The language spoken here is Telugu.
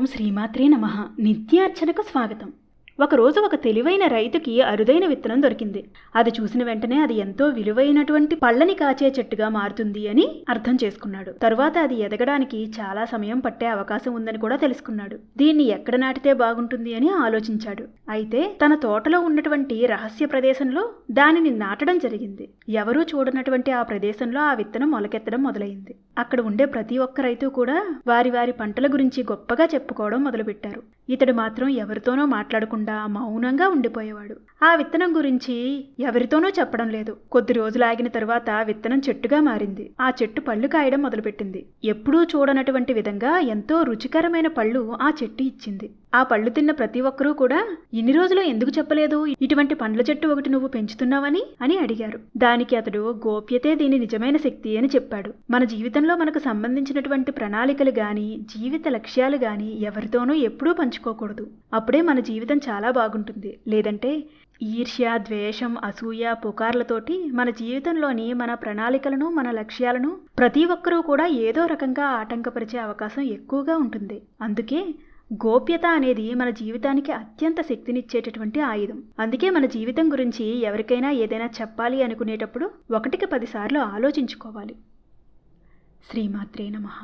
ఓం శ్రీమాత్రే నమ. నిత్యార్చనకు స్వాగతం. ఒకరోజు ఒక తెలివైన రైతుకి అరుదైన విత్తనం దొరికింది. అది చూసిన వెంటనే అది ఎంతో విలువైనటువంటి పళ్ళని కాచే చెట్టుగా మారుతుంది అని అర్థం చేసుకున్నాడు. తరువాత అది ఎదగడానికి చాలా సమయం పట్టే అవకాశం ఉందని కూడా తెలుసుకున్నాడు. దీన్ని ఎక్కడ నాటితే బాగుంటుంది అని ఆలోచించాడు. అయితే తన తోటలో ఉన్నటువంటి రహస్య ప్రదేశంలో దానిని నాటడం జరిగింది. ఎవరూ చూడనటువంటి ఆ ప్రదేశంలో ఆ విత్తనం మొలకెత్తడం మొదలైంది. అక్కడ ఉండే ప్రతి ఒక్క రైతు కూడా వారి వారి పంటల గురించి గొప్పగా చెప్పుకోవడం మొదలుపెట్టారు. ఇతడు మాత్రం ఎవరితోనో మాట్లాడకుండా మౌనంగా ఉండిపోయేవాడు. ఆ విత్తనం గురించి ఎవరితోనూ చెప్పడం లేదు. కొద్ది రోజులు ఆగిన తరువాత విత్తనం చెట్టుగా మారింది. ఆ చెట్టు పళ్ళు కాయడం మొదలుపెట్టింది. ఎప్పుడూ చూడనటువంటి విధంగా ఎంతో రుచికరమైన పళ్ళు ఆ చెట్టు ఇచ్చింది. ఆ పళ్ళు తిన్న ప్రతి ఒక్కరూ కూడా ఇన్ని రోజులు ఎందుకు చెప్పలేదు? ఇటువంటి పండ్ల చెట్టు ఒకటి నువ్వు పెంచుతున్నావని? అని అడిగారు. దానికి అతడు గోప్యతే దీని నిజమైన శక్తి అని చెప్పాడు. మన జీవితంలో మనకు సంబంధించినటువంటి ప్రణాళికలు గాని జీవిత లక్ష్యాలు గాని ఎవరితోనూ ఎప్పుడూ పంచుకోకూడదు అప్పుడే మన జీవితం చాలా బాగుంటుంది. లేదంటే ఈర్ష్య ద్వేషం అసూయ పుకార్లతోటి మన జీవితంలోని మన ప్రణాళికలను మన లక్ష్యాలను ప్రతి ఒక్కరూ కూడా ఏదో రకంగా ఆటంకపరిచే అవకాశం ఎక్కువగా ఉంటుంది. అందుకే గోప్యత అనేది మన జీవితానికి అత్యంత శక్తినిచ్చేటటువంటి ఆయుధం. అందుకే మన జీవితం గురించి ఎవరికైనా ఏదైనా చెప్పాలి అనుకునేటప్పుడు ఒకటికి పదిసార్లు ఆలోచించుకోవాలి. శ్రీమాత్రే నమః.